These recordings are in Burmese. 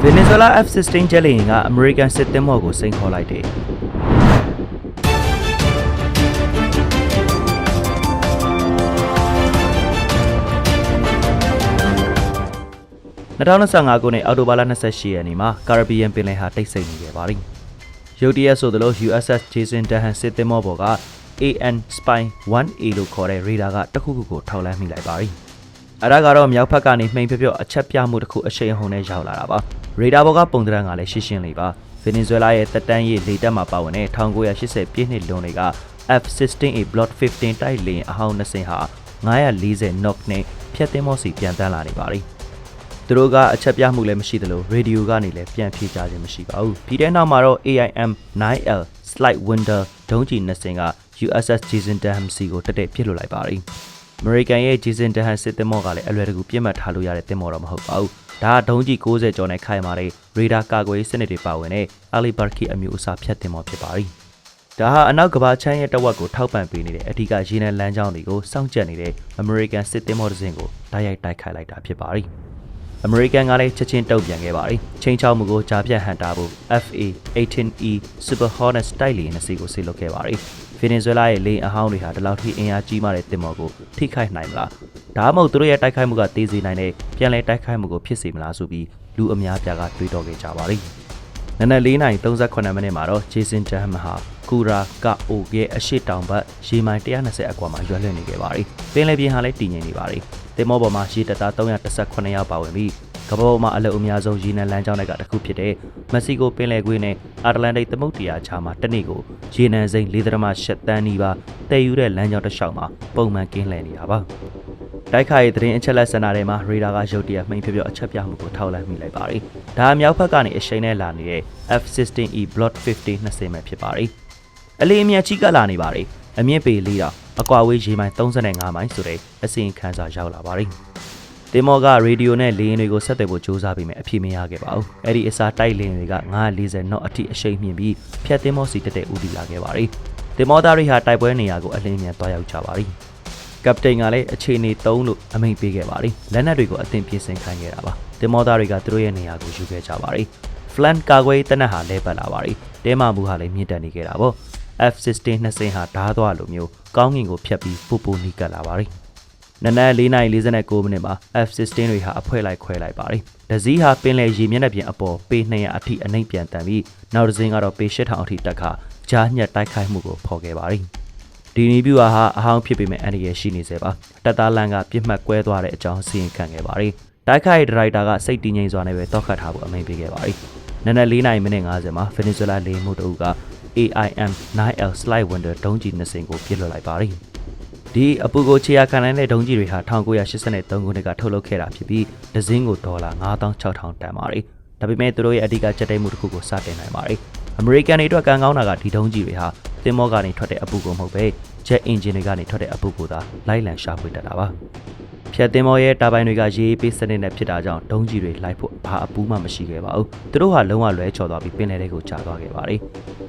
ဗင်နီဇွဲလား F-16 ဂျက်လေယာဉ်ကအမေရိကန်စစ်သင်္ဘောကိုစိန်ခေါ်လိုက်တယ်2025ခုနှစ်အောက်တိုဘာလ28ရက်နေ့မှာကာရဘီယန်ပင်လယ်ဟာတိတ်ဆိတ်နေခဲ့ပါသည်။ရုတ်တရက်ဆိုသလို USS Jason Dahan စစ်သင်္ဘောပေါ်က AN Spy 1A လို့ခေါ်တဲ့ရေဒါကတစ်ခုခုကိုထောက်လှမ်းမိလိုက်ပါသည်။ အဲဒါကတော့မြောက်ဘက်ကနေမှိန်ဖြပြော့အချက်ပြမှုတစ်ခုအရှိန်အဟုန်နဲ့ရောက်လာတာပါ။ရေဒါဘော်ကပုံသဏ္ဍာန်ကလည်းရှင်းရှင်းလေးပါ။ဗင်နီဇွဲလားရဲ့တက်တန်းရေးလေတပ်မှာပါဝင်တဲ့1980ပြည့်နှစ်လွန်တွေက F-16A Block 15တိုက်လေယာဉ်အဟောင်းနှစ်စင်းဟာ940 knock နဲ့ဖြတ်သင်းမောစီပြန်တန်းလာနေပါသည်။သူတို့ကအချက်ပြမှုလည်းမရှိသလိုရေဒီယိုကနေလည်းပြန်ဖြေချခြင်းမရှိပါဘူး။ပြီးတဲ့နောက်မှာတော့ AIM 9L Slide Window ဒုံးကျည်နှစ်စင်က USS Jason Denham C ကိုတက်တက်ပြစ်လွတ်လိုက်ပါပြီ။ American ရဲ့ Jason Denham စစ်သင်္ဘောကလည်းအလွယ်တကူပြစ်မှတ်ထားလို့ရတဲ့သင်္ဘောတော့မဟုတ်ပါဘူး။ဒါကဒုံးကျည်60ကျော်နဲ့ခိုင်မာတဲ့ရေဒါကာကွယ်ရေးစနစ်တွေပါဝင်တဲ့ Ali Barki အမျိုးအစားဖြတ်သင်္ဘောဖြစ်ပါပြီ။ဒါဟာအနောက်ကဘာချမ်းရဲ့တဝက်ကိုထောက်ပံ့ပေးနေတဲ့အဓိကရေနံလမ်းကြောင်းတွေကိုစောင့်ကြပ်နေတဲ့ American စစ်သင်္ဘောတစ်စင်းကိုတိုက်ရိုက်တိုက်ခိုက်လိုက်တာဖြစ်ပါတယ်။ American ကလည်းချက်ချင်းတုံ့ပြန်ခဲ့ပါတယ်။ချိန်ချောက်မှုကိုကြားပြတ်ဟန်တာဖို့ FA-18E Super Hornet တိုက်လေယာဉ်နှစ်စီးကိုဆေလွတ်ခဲ့ပါတယ်။ Venezuela ရဲ့လေယာဉ်အဟောင်းတွေဟာဒီလောက်ထိအင်အားကြီးမားတဲ့တင်မော်ကိုထိခိုက်နိုင်မလား။ဒါမှမဟုတ်သူတို့ရဲ့တိုက်ခိုက်မှုကတေးစေနိုင်တဲ့ပြန်လည်တိုက်ခိုက်မှုကိုဖြစ်စေမလားဆိုပြီးလူအများပြားကတွေးတောခဲ့ကြပါတယ်။နနက်4:38မိနစ်မှာတော့ Jason Jaham ဟာကူရာကအိုရဲ့အရှိတောင်ဘက်ရေမိုင်120အကွာမှာရွက်လွှင့်နေခဲ့ပါတယ်။ပင်လယ်ပြင်ဟာလည်းတည်ငြိမ်နေပါတယ်။တင်မောပေါ်မှာရေတပ်သား318ယောက်ပါဝင်ပြီး ကမ္ဘာပေါ်မှာအလက်အများဆုံးရေနံလမ်းကြောင်းတွေကတစ်ခုဖြစ်တဲ့မက္ဆီကိုပင်လယ်ကွေ့နဲ့အာတလန်တိတ်သမုဒ္ဒရာခြားမှာတစ်နေ့ကိုရေနံစိမ်း4.8တန်းနီးပါးတည်ယူတဲ့လမ်းကြောင်းတစ်လျှောက်မှာပုံမှန်ကင်းလှည့်နေတာပါ။တိုက်ခိုက်ရေးသတင်းအချက်လက်စင်တာထဲမှာရေဒါကရုတ်တရက်မှိန်ဖြပြော့အချက်ပြမှုကိုထောက်လှမ်းမိလိုက်ပါတယ်။ဒါအမြောက်ဘက်ကနေအရှိန်နဲ့လာနေတဲ့ F-16E Block 50နှစ်စင်ပဲဖြစ်ပါတယ်။အလေးအမြတ်ကြီးကလာနေပါတယ်။အမြင့်ပေလေးတောင်အကွာဝေးရေမိုင်35မိုင်ဆိုတဲ့အစီရင်ခံစာရောက်လာပါတယ်။ တင်မော်ကရေဒီယိုနဲ့လေယာဉ်တွေကိုဆက်သွယ်ဖို့စူးစမ်းပြီးမှအပြေမရခဲ့ပါဘူး။အဲ့ဒီအစားတိုက်လေယာဉ်တွေက940 knot အထိအရှိန်မြင့်ပြီးဖြတ်တင်မော်စီတက်တဲ့ဦးတည်လာခဲ့ပါတယ်။တင်မော်သားတွေဟာတိုက်ပွဲနေရာကိုအလင်းမြန်သွားရောက်ကြပါတယ်။ကပတိန်ကလည်းအခြေအနေ3လို့အမိန့်ပေးခဲ့ပါတယ်။လက်နက်တွေကိုအသင်ပြင်ဆင်ခိုင်းခဲ့တာပါ။တင်မောသားတွေကသူတို့ရဲ့နေရာကိုယူခဲ့ကြပါတယ်။ Flank ကာကွယ်ရေးတနက်ဟာလဲပတ်လာပါတယ်။တဲမာမှုဟာလည်းမြင့်တက်နေခဲ့တာပေါ့။ F-16 နှစ်စင်းဟာဓားသွားလိုမျိုးကောင်းငင်ကိုဖျက်ပြီးပူပူနီးကပ်လာပါတယ်။ နနက်4:49မိနစ်မှာ F-16 တွေဟာအဖွဲလိုက်ခွဲလိုက်ပါတယ်။ဒဇီးဟာပင်လယ်ရေမျက်နှာပြင်အပေါ်ပေ200အထိအနှိမ့်ပြန်တန်ပြီးနောက်တစ်စင်းကတော့ပေ8000အထိတက်ခါကြားညက်တိုက်ခိုက်မှုကိုဖော်ခဲ့ပါတယ်။ဒီနီဗျူဟာဟာအဟောင်းဖြစ်ပေမဲ့အန်ဒီရရှိနေစေပါတက်သားလန်ကပြစ်မှတ်ကွဲသွားတဲ့အကြောင်းစီရင်ခံခဲ့ပါတယ်တိုက်ခိုက်ဒရိုက်တာကစိတ်တည်ငြိမ်စွာနဲ့ပဲတောက်ခတ်ထားဖို့အမိန့်ပေးခဲ့ပါတယ်နနက်၄နိုင်မိနစ်50မှာဗင်နီဇွဲလားလေမှုတူက AIM 9L Slide Window ဒုံးကျည်နှစ်စင်ကိုပြစ်လွှတ်လိုက်ပါတယ် ဒီအပူကိုခြေရခံနိုင်တဲ့ဒုံးကျည်တွေဟာ1983ခုနှစ်ကထုတ်လုပ်ခဲ့တာဖြစ်ပြီးဒဇင်းကိုဒေါ်လာ9600တန်ပါတယ်ဒါပေမဲ့သူတို့ရဲ့အဓိကကြက်တိတ်မှုတစ်ခုကိုစတင်နိုင်ပါတယ်အမေရိကန်တွေအတွက်ကံကောင်းတာကဒီဒုံးကျည်တွေဟာသင်္ဘောကနေထွက်တဲ့အပူကိုမဟုတ်ပဲ jet engine တွေကနေထွက်တဲ့အပူကိုသာလိုက်လံရှာဖွေတတ်တာပါ ဖြတ်သင်္ဘောရဲ့တာဘိုင်တွေကရေးပေးစနစ်နဲ့ဖြစ်တာကြောင့်ဒုံးကျည်တွေလိုက်ဖို့ဘာအပူးမှမရှိခဲ့ပါဘူးသူတို့ဟာလုံးဝလွဲချော်သွားပြီးပင်လယ်ထဲကိုကျသွားခဲ့ပါတယ်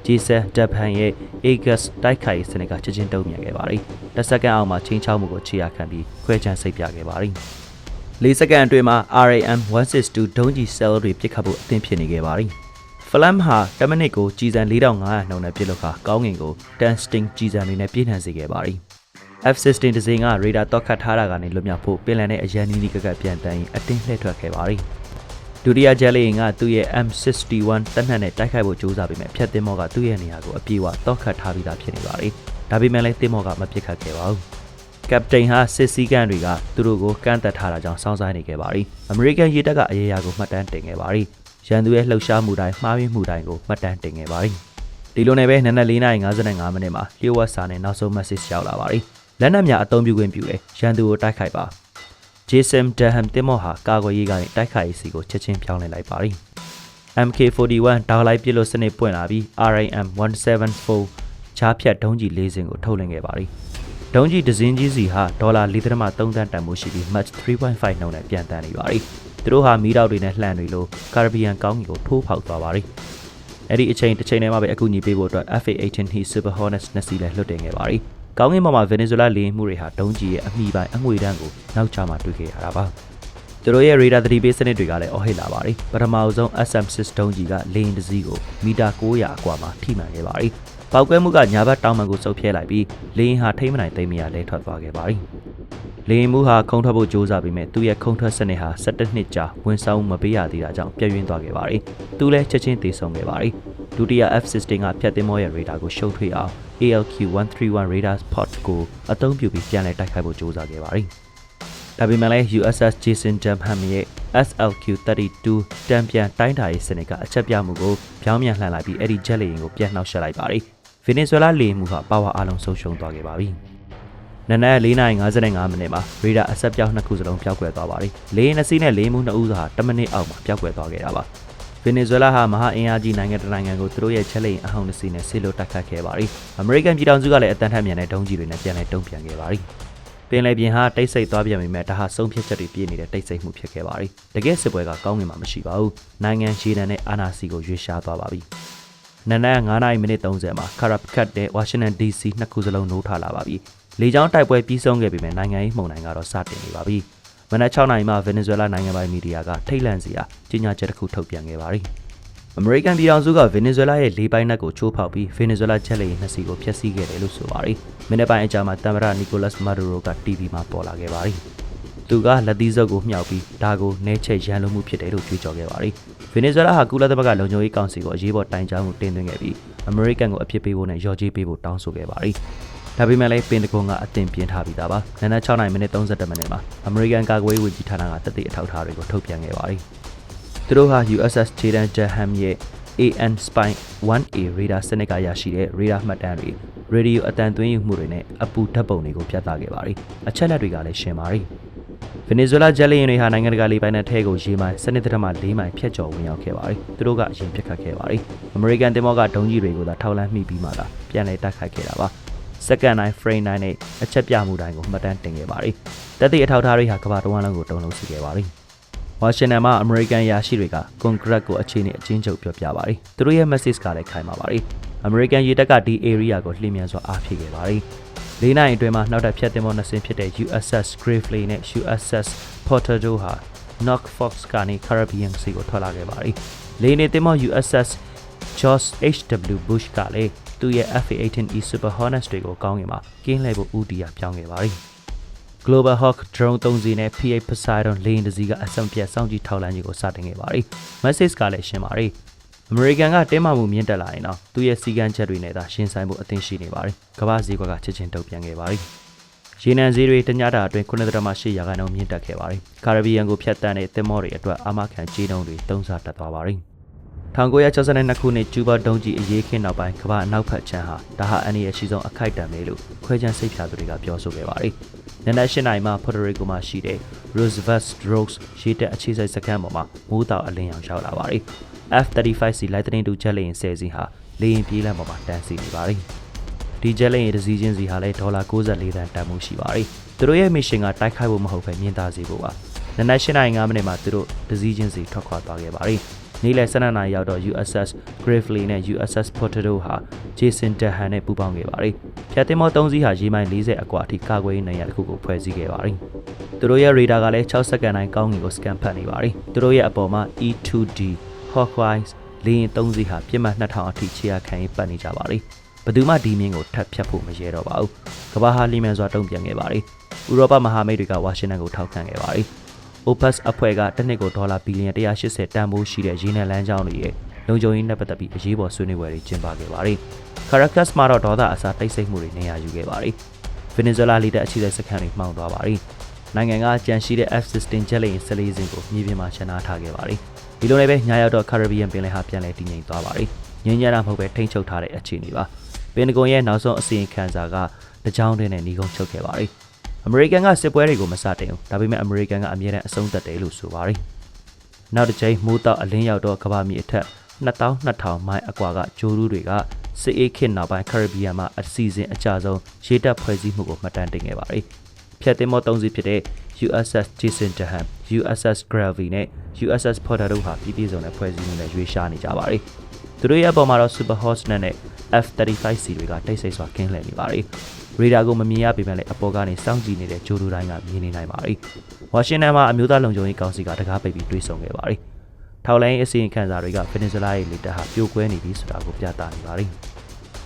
ဂျီဆန်ဒက်ဖန်ရဲ့ Aegis တိုက်ခိုက်ရေးစနစ်ကချက်ချင်းတုံ့ပြန်ခဲ့ပါတယ်တစ်စက္ကန့်အောက်မှာချင်းချောက်မှုကိုခြေရခံပြီးခွဲချမ်းစိတ်ပြခဲ့ပါတယ်၄စက္ကန့်အတွင်းမှာ RAM 162ဒုံးကျည် cell တွေပစ်ခတ်ဖို့အသင့်ဖြစ်နေခဲ့ပါတယ်ဖလမ်ဟာ10မိနစ်ကိုကြီးစံ4500နှုန်းနဲ့ပြစ်လို့ခါကောင်းငင်ကို10 sting ကြီးစံတွေနဲ့ပြည့်နှံစေခဲ့ပါတယ်။ F-16 ဒဇင်ကရေဒါတော့ခတ်ထားတာကနေလွတ်မြောက်ဖို့ပင်လယ်နဲ့အရန်နီးနီးကကပ်ပြန်တန်းရင်အတင်းလှည့်ထွက်ခဲ့ပါတယ်။ဒုတိယဂျက်လေယာဉ်ကသူ့ရဲ့ M61 တက်နှက်နဲ့တိုက်ခိုက်ဖို့ကြိုးစားပေမဲ့ဖြတ်သင်းမောကသူ့ရဲ့နေရာကိုအပြေးအဝတော့ခတ်ထားပြီးသားဖြစ်နေပါတယ်။ဒါပေမဲ့လည်းသင်းမောကမပစ်ခတ်ခဲ့ပါဘူး။ကပတိန်ဟာစစ်စည်းကမ်းတွေကသူတို့ကိုကန့်သက်ထားတာကြောင့်စောင်းဆိုင်နေခဲ့ပါတယ်။အမေရိကန်ရေတပ်ကအရေးအရာကိုမှတ်တမ်းတင်ခဲ့ပါတယ်။ရန်သူရဲ့လှုပ်ရှားမှုတိုင်းမှားယွင်းမှုတိုင်းကိုမှတ်တမ်းတင်ခဲ့ပါတယ်။ဒီလိုနဲ့ပဲနနက်4:55မိနစ်မှာလျှို့ဝှက်စာနဲ့နောက်ဆုံး message ရောက်လာပါတယ်။ လက်နက်များအသုံးပြုခွင့်ပြုတယ်။ရန်သူကိုတိုက်ခိုက်ပါ။ Jason Daham တင်မော့ဟာကာကွယ်ရေးကနေတိုက်ခိုက်ရေးစီကိုချက်ချင်းပြောင်းလဲလိုက်ပါတယ်။ MK41 ဒေါ်လိုက်ပြစ်လို့စနစ်ပွင့်လာပြီး RAM 174ချားဖြတ်ဒုံးကျည်၄စင်းကိုထုတ်လင်းခဲ့ပါတယ်။ဒုံးကျည်ဒဇင်းကြီးစီဟာဒေါ်လာ4.3တန်တန်မှုရှိပြီး Mach 3.5နှုန်းနဲ့ပြန်တန်းနေပါတယ်။သူတို့ဟာမီးတောက်တွေနဲ့လှန်တွေလိုကာရဘီယန်ကောင်းကင်ကိုထိုးဖောက်သွားပါတယ်။အဲ့ဒီအချိန်တစ်ချိန်တည်းမှာပဲအကူအညီပေးဖို့အတွက် FA-18 He Super Hornets နှစ်စီးလည်းလွှတ်တင်ခဲ့ပါတယ်။ ကောင်းကင်ပေါ်မှာဗင်နီဇွဲလားလေမှုတွေဟာဒုံးကျည်ရဲ့အမိပိုင်းအငွေတန်းကိုနောက်ချမှတွေ့ခဲ့ရတာပါ။သူတို့ရဲ့ radar သတိပေးစနစ်တွေကလည်းအော်ဟစ်လာပါတယ်ပထမအဆုံး SM6 ဒုံးကြီးကလေယာဉ်တစ်စီးကိုမီတာ900အကွာမှာထိမှန်ခဲ့ပါတယ်ပောက်ကွဲမှုကညာဘက်တောင်ပံကိုစုပ်ဖြဲလိုက်ပြီးလေယာဉ်ဟာထိမ့်မနိုင်သိမ်းမရလဲထွက်သွားခဲ့ပါတယ်လေယာဉ်မှုဟာခုံထွက်ဖို့ကြိုးစားပေမဲ့သူ့ရဲ့ခုံထွက်စနစ်ဟာ17နှစ်ကြာဝန်ဆောင်မပေးရသေးတာကြောင့်ပြည့်ရင်းသွားခဲ့ပါတယ်။သူလည်းချက်ချင်းသေဆုံးခဲ့ပါတယ်။ ဒုတိယ F16 ကဖြတ်သင်းမောရဲ့ radar ကိုရှုပ်ထွေးအောင် ALQ131 radar pod ကိုအသုံးပြုပြီးပြန်လည်တိုက်ခိုက်ဖို့ကြိုးစားခဲ့ပါတယ်။ဒါပေမဲ့လည်း USS Jason Dunham ရဲ့ SLQ32 တံပြန်တိုင်းတာရေးစနစ်ကအချက်ပြမှုကိုပြောင်းပြန်လှန်လိုက်ပြီးအဲ့ဒီဂျက်လေယာဉ်ကိုပြန်နှောက်ယှက်လိုက်ပါတယ်။ဗီနီဇွဲလားလေယာဉ်မှုဟာပါဝါအလုံးဆုံးရှုံးသွားခဲ့ပါပြီ။နနက်4:55မိနစ်မှာရေဒါအဆက်ပြောင်းနှစ်ခုစလုံးပျောက်ကွယ်သွားပါတယ်။လေယာဉ်နှစ်စီးနဲ့လေယာဉ်မှုနှစ်ဦးသာ10မိနစ်အောက်မှာပျောက်ကွယ်သွားခဲ့တာပါ။ ဗီနီဇွဲလားဟာမဟာအင်အားကြီးနိုင်ငံတစ်နိုင်ငံကိုသူတို့ရဲ့ချက်လေယာဉ်အဟောင်းတစ်စီးနဲ့ဆေးလို့တိုက်ခတ်ခဲ့ပါတယ်။အမေရိကန်ပြည်ထောင်စုကလည်းအတန်ထက်မြန်တဲ့ဒုံးကြီးတွေနဲ့ပြန်လည်တုံ့ပြန်ခဲ့ပါတယ်။ပင်လယ်ပြင်ဟာတိတ်ဆိတ်သွားပြန်ပြီမဲ့ဒါဟာဆုံးဖြတ်ချက်တွေပြည့်နေတဲ့တိတ်ဆိတ်မှုဖြစ်ခဲ့ပါတယ်။တကယ်စစ်ပွဲကကောင်းငင်မှာမရှိပါဘူး။နိုင်ငံရှေ့တန်းနဲ့အာနာစီကိုရွေးရှားသွားပါပြီ။နနက်9:30မိနစ်30မှာကာရပ်ခတ်တဲ့ဝါရှင်တန် DC နှစ်ခုစလုံးနိုးထလာပါပြီ။လေကြောင်းတိုက်ပွဲပြီးဆုံးခဲ့ပြီမဲ့နိုင်ငံရေးမှုန်တိုင်းကတော့စတင်နေပါပြီ။ မနက်6:00နာရီမှာဗင်နီဇွဲလားနိုင်ငံပိုင်မီဒီယာကထိတ်လန့်စရာကြေညာချက်တစ်ခုထုတ်ပြန်ခဲ့ပါတယ်။အမေရိကန်ပြည်ထောင်စုကဗင်နီဇွဲလားရဲ့လေပိုင်းနက်ကိုချိုးဖောက်ပြီးဗင်နီဇွဲလားချက်လေယာဉ်နှစ်စီးကိုဖျက်ဆီးခဲ့တယ်လို့ဆိုပါတယ်။မိနစ်ပိုင်းအကြာမှာတမ်မရနီကိုလတ်မာဒူရိုက TV မှာပေါ်လာခဲ့ပါတယ်။သူကလက်သီးစုပ်ကိုမြှောက်ပြီးဒါကိုနဲချက်ရန်လိုမှုဖြစ်တယ်လို့ကြွေးကြော်ခဲ့ပါတယ်။ဗင်နီဇွဲလားဟာကုလသမဂ္ဂလုံခြုံရေးကောင်စီကိုအရေးပေါ်တိုင်ကြားမှုတင်သွင်းခဲ့ပြီးအမေရိကန်ကိုအဖြစ်ပေးဖို့နဲ့ရော်ကြီးပေးဖို့တောင်းဆိုခဲ့ပါတယ်။ ဒါပေမဲ့လည်းပင်တဂွန်ကအသင်ပြင်းထားပြီးသားပါ။နနက်6:30မိနစ်30မိနစ်မှာအမေရိကန်ကာကွယ်ရေးဝန်ကြီးဌာနကတသက်အထောက်အထားတွေကိုထုတ်ပြန်ခဲ့ပါတယ်။သူတို့ဟာ USS Jaden Jaham ရဲ့ AN Spy 1A radar စနစ်ကရရှိတဲ့ radar မှတ်တမ်းတွေရေဒီယိုအတန်သွင်းယူမှုတွေနဲ့အပူဓာတ်ပုံတွေကိုပြသခဲ့ပါတယ်။အချက်လက်တွေကလည်းရှင်းပါတယ်။ဗင်နီဇွဲလားဂျက်လီယန်တွေဟာနိုင်ငံတကာလေပိုင်နက်ထဲကိုရေမိုင်စနစ်တရမ၄မိုင်ဖြတ်ကျော်ဝင်ရောက်ခဲ့ပါတယ်။သူတို့ကအရင်ပြစ်ခတ်ခဲ့ပါတယ်။အမေရိကန်တင်မောကဒုံးကြီးတွေကိုသာထောက်လန်းမိပြီးမှသာပြန်လည်တိုက်ခိုက်ခဲ့တာပါ။ second 9 frame 9နဲ့အချက်ပြမှုတိုင်းကိုမှတ်တမ်းတင်ခဲ့ပါတယ်။တက်သည့်အထောက်အထားတွေဟာကမ္ဘာတစ်ဝန်းလုံးကိုတုံ့လုံးစီခဲ့ပါတယ်။ဝါရှင်တန်မှာအမေရိကန်ယာရှိတွေကကွန်ဂရက်ကိုအခြေအနေအချင်းချုပ်ပြောပြပါတယ်။သူတို့ရဲ့ message ကလည်းခိုင်မာပါတယ်။အမေရိကန်ရေတပ်ကဒီ area ကိုလှည့်မြန်စွာအားဖြည့်ခဲ့ပါတယ်။လေးနိုင်အတွင်းမှာနောက်ထပ်ဖြတ်တင်မောနှစ်စင်းဖြစ်တဲ့ USS Gravely နဲ့ USS Porter တို့ဟာ Knock Fox ကနေ Caribbean Sea ကိုထွက်လာခဲ့ပါတယ်။လေးနေတင်မော USS George H.W. Bush ကလည်း သူ့ရဲ့ F-18E Super Hornets တွေကိုကောင်းကင်မှာကင်းလှည့်ဖို့ဦးတည်ရပြောင်းခဲ့ပါတယ်။ Global Hawk drone 3စီးနဲ့ P8 Poseidon လေယာဉ်တစ်စီးကအဆောင်ပြတ်စောင့်ကြည့်ထောက်လှမ်းရေးကိုစတင်ခဲ့ပါတယ်။ message ကလည်းရှင်းပါတယ်။ American ကတင်းမာမှုမြင့်တက်လာရင်တော့သူ့ရဲ့စီကံချက်တွေနဲ့သာရှင်းဆိုင်ဖို့အသင့်ရှိနေပါတယ်။ကမ္ဘာစည်းကွက်ကချက်ချင်းတုံ့ပြန်ခဲ့ပါတယ်။ရေနံဈေးတွေတညတာအတွင်း9.8ရာခိုင်နှုန်းမြင့်တက်ခဲ့ပါတယ်။ကာရဘီယံကိုဖျက်ဆီးတဲ့သင်္ဘောတွေအတွက်အာမခံကြေးနှုန်းတွေတုံးစားတက်သွားပါတယ်။ 1962ခုနှစ်ကျူးဘာဒုံးကြီးအရေးခင်းနောက်ပိုင်းကမ္ဘာအနောက်ဖက်ခြမ်းဟာဒါဟာအန်ဒီရဲ့ရှိဆုံးအခိုက်အတန့်ပဲလို့ခွဲခြမ်းစိတ်ဖြာသူတွေကပြောဆိုခဲ့ပါတယ်။နနက်၈နာရီမှာပေါ်တိုရီကိုမှာရှိတဲ့ Roosevelt Drogs ရေတပ်အခြေစိုက်စခန်းပေါ်မှာမိုးတောင်အလင်းရောင်ရောက်လာပါတယ်။ F-35C လိုက်တဲ့တူချက်လေရင်ဆယ်စီးဟာလေရင်ပြေးလမ်းပေါ်မှာတန်းစီနေပါတယ်။ဒီချက်လေရင်တစ်စီးချင်းစီဟာလည်းဒေါ်လာ64တန်တန်မှုရှိပါတယ်။သူတို့ရဲ့မစ်ရှင်ကတိုက်ခိုက်ဖို့မဟုတ်ဘဲမြင်သာစေဖို့ပါ။နနက်၈နာရီ9မိနစ်မှာသူတို့တစ်စီးချင်းစီထွက်ခွာသွားခဲ့ပါတယ်။ နေ့လယ်12နာရီရောက်တော့ USS Gravely နဲ့ USS Potato ဟာ Jason Dahan နဲ့ပူးပေါင်းခဲ့ပါတယ်။ဖြတ်တင်မော3စီးဟာရေမိုင်40အကွာအထိကာကွယ်ရေးနေရာတစ်ခုကိုဖွဲ့စည်းခဲ့ပါတယ်။သူတို့ရဲ့ radar ကလည်း6စက္ကန့်တိုင်းကောင်းကင်ကို scan ဖတ်နေပါတယ်။သူတို့ရဲ့အပေါ်မှာ E2D Hawkeye လေယာဉ်3စီးဟာပြစ်မှတ်2000အထိခြေရခံရေးပတ်နေကြပါတယ်။ဘယ်သူမှဒီမြင်းကိုထပ်ဖြတ်ဖို့မရဲတော့ပါဘူး။ကမ္ဘာဟာလီမန်စွာတုံ့ပြန်ခဲ့ပါတယ်။ဥရောပမဟာမိတ်တွေကဝါရှင်တန်ကိုထောက်ခံခဲ့ပါတယ်။ OPEC အဖွဲ့ကတစ်နှစ်ကိုဒေါ်လာဘီလီယံ180တန်ဖိုးရှိတဲ့ရေနံလမ်းကြောင်းတွေရဲ့လုံခြုံရေးနဲ့ပတ်သက်ပြီးအရေးပေါ်ဆွေးနွေးပွဲတွေကျင်းပခဲ့ပါတယ်။ Caracas မှာတော့ဒေါသအစားတိတ်ဆိတ်မှုတွေနေရာယူခဲ့ပါတယ်။ Venezuela လီတပ်အခြေစိုက်စခန်းတွေမှောင်သွားပါတယ်။နိုင်ငံကကြန့်ရှိတဲ့ F-16 ဂျက်လေယာဉ်14စင်းကိုမြေပြင်မှာရှင်းနာထားခဲ့ပါတယ်။ဒီလိုလည်းပဲညရောက်တော့ Caribbean ပင်လယ်ဟာပြန်လည်တည်ငြိမ်သွားပါတယ်။ငြင်းညတာမဟုတ်ပဲထိမ့်ချုပ်ထားတဲ့အခြေအနေပါ။ပင်တဂွန်ရဲ့နောက်ဆုံးအစီရင်ခံစာကတကြောင်တွင်းနဲ့ညီကုန်းချုပ်ခဲ့ပါတယ်။ အမေရိကန်ကစစ်ပွဲတွေကိုမစတင်ဘူးဒါပေမဲ့အမေရိကန်ကအမြဲတမ်းအဆုံးသတ်တယ်လို့ဆိုပါတယ်နောက်တစ်ချိန်မိုးတောက်အလင်းရောက်တော့ကမ္ဘာမြေအထက်2200မိုင်အကွာကဂျိုရူးတွေကစစ်အေးခေတ်နောက်ပိုင်းကာရစ်ဘီယံမှာအစီအစဉ်အကြဆုံးရေတပ်ဖွဲ့စည်းမှုကိုမှတ်တမ်းတင်ခဲ့ပါတယ်ဖြတ်သင်းမော၃စီးဖြစ်တဲ့ USS Jason Taham, USS Gravy နဲ့ USS Porter တို့ဟာပြည်ပြည့်စုံတဲ့ဖွဲ့စည်းမှုနဲ့ရွေးရှားနေကြပါတယ်။သူတို့ရဲ့အပေါ်မှာတော့ Super Horse နဲ့ F-35C တွေကတိတ်ဆိတ်စွာကင်းလှည့်နေပါတယ်။ ရေဒါကိုမမြင်ရပေမဲ့လည်းအပေါ်ကနေစောင့်ကြည့်နေတဲ့ဂျိုဒူတိုင်းကမြင်နေနိုင်ပါတယ်။ဝါရှင်တန်မှာအမျိုးသားလုံခြုံရေးကောင်စီကတကားပိတ်ပြီးတွေးဆုံခဲ့ပါတယ်။ထောက်လိုင်းအစီရင်ခံစာတွေကဗင်နီဇွဲလားရဲ့လေတပ်ဟာပြိုကွဲနေပြီဆိုတာကိုပြသနေပါတယ်။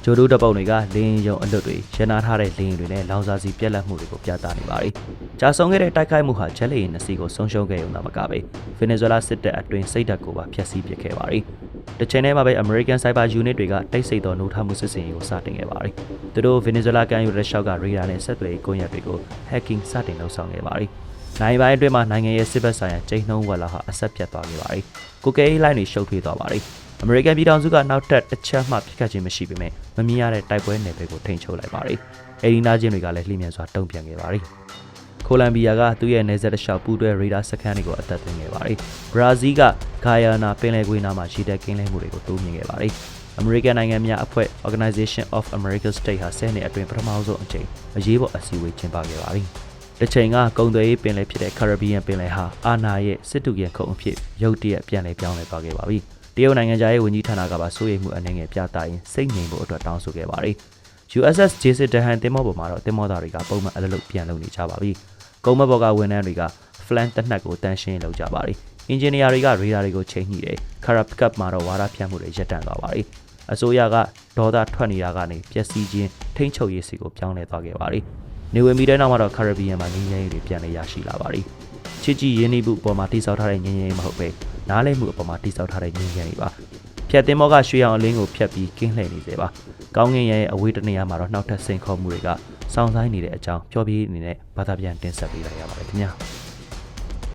ဂျိုဒိုတပ်ပုံတွေကလင်းယုံအလွတ်တွေရန်နာထားတဲ့လင်းတွေနဲ့လောင်စာစီပြက်လက်မှုတွေကိုပြသနေပါတယ်။ကြာဆုံးခဲ့တဲ့တိုက်ခိုက်မှုဟာဂျက်လီရင်နှစ်စီးကိုဆုံးရှုံးခဲ့ရုံသာမကပဲဗင်နီဇွဲလားစစ်တပ်အတွင်းစိတ်ဓာတ်ကိုပါဖျက်ဆီးပစ်ခဲ့ပါတယ်။တစ်ချိန်တည်းမှာပဲ American Cyber Unit တွေကတိတ်ဆိတ်သောနှိုးထားမှုစစ်စင်ရေးကိုစတင်ခဲ့ပါတယ်။သူတို့ဗင်နီဇွဲလားကန်ယူရက်ရှောက်ကရေဒါနဲ့ဆက်သွယ်ရေးကွန်ရက်တွေကို hacking စတင်လုပ်ဆောင်ခဲ့ပါတယ်။နိုင်ပိုင်းအတွင်းမှာနိုင်ငံရဲ့စစ်ဘက်ဆိုင်ရာကျိန်းနှုံးဝက်လာဟာအဆက်ပြတ်သွားခဲ့ပါတယ်။ကိုကဲအေးလိုင်းတွေရှုပ်ထွေးသွားပါတယ်။ American ပြည်ထောင်စုကနောက်ထပ်တစ်ချက်မှပြစ်ခတ်ခြင်းမရှိပေမဲ့မမြင်ရတဲ့တိုက်ပွဲနယ်ပယ်ကိုထိန်းချုပ်လိုက်ပါတယ်။အဲဒီနာချင်းတွေကလည်းလှိမ့်မြန်စွာတုံ့ပြန်ခဲ့ပါတယ်။ကိုလံဘီယာကသူ့ရဲ့နယ်စပ်တစ်လျှောက်ပူးတွဲရေဒါစခန်းတွေကိုအသက်သွင်းခဲ့ပါတယ်။ဘရာဇီးကဂါယာနာပင်လယ်ကွေးနားမှာရှိတဲ့ကင်းလဲမှုတွေကိုတိုးမြင့်ခဲ့ပါတယ်။ American နိုင်ငံများအဖွဲ့ Organization of American States ဟာဆယ်နှစ်အတွင်းပထမဆုံးအကြိမ်အရေးပေါ်အစည်းအဝေးကျင်းပခဲ့ပါတယ်။တစ်ချိန်ကကုံသွေးရေးပင်လယ်ဖြစ်တဲ့ Caribbean ပင်လယ်ဟာအာနာရဲ့စစ်တူရဲ့ခုံအဖြစ်ရုတ်တရက်ပြန်လည်ပြောင်းလဲသွားခဲ့ပါပြီ။တ ရုတ်နိုင်ငံသားရဲ့ဝန်ကြီးဌာနကပါစိုးရိမ်မှုအနေငယ်ပြသရင်စိတ်ငြိမ်ဖို့အတွက်တောင်းဆိုခဲ့ပါတယ်။ USS Jason Dahan တင်မောပေါ်မှာတော့တင်မောသားတွေကပုံမှန်အလုပ်လုပ်ပြန်လုပ်နေကြပါပြီ။ကုန်းမဘော်ကဝန်ထမ်းတွေက flan တစ်နက်ကိုတန်းရှင်းလုပ်ကြပါတယ်။အင်ဂျင်နီယာတွေကရေဒါတွေကိုချိန်ညှိတယ်။ Carab Cup မှာတော့ဝါဒဖြန့်မှုတွေရပ်တန့်သွားပါတယ်။အစိုးရကဒေါသထွက်နေတာကနေပျက်စီးခြင်းထိမ့်ချုပ်ရေးစီကိုပြောင်းလဲသွားခဲ့ပါတယ်။နေဝင်ပြီးတဲ့နောက်မှာတော့ Caribbean မှာငင်းငယ်ရေးတွေပြန်လည်ရရှိလာပါတယ်။ချစ်ကြည်ရင်းနှီးမှုအပေါ်မှာတိစောက်ထားတဲ့ငင်းငယ်ရေးမဟုတ်ပဲ နားလည်မှုအပေါ်မှာတိစောက်ထားတဲ့ငင်းငယ်ရေးပါ။ဖြတ်တင်မောကရွှေအောင်အလင်းကိုဖြတ်ပြီးကင်းလှည့်နေစေပါ။ကောင်းငင်ရဲ့အဝေးတနေရာမှာတော့နှောက်ထပ်စိန်ခေါ်မှုတွေကစောင်းဆိုင်နေတဲ့အကြောင်းပြောပြအနေနဲ့ဘာသာပြန်တင်ဆက်ပေးလိုက်ရပါတယ်ခင်ဗျာ။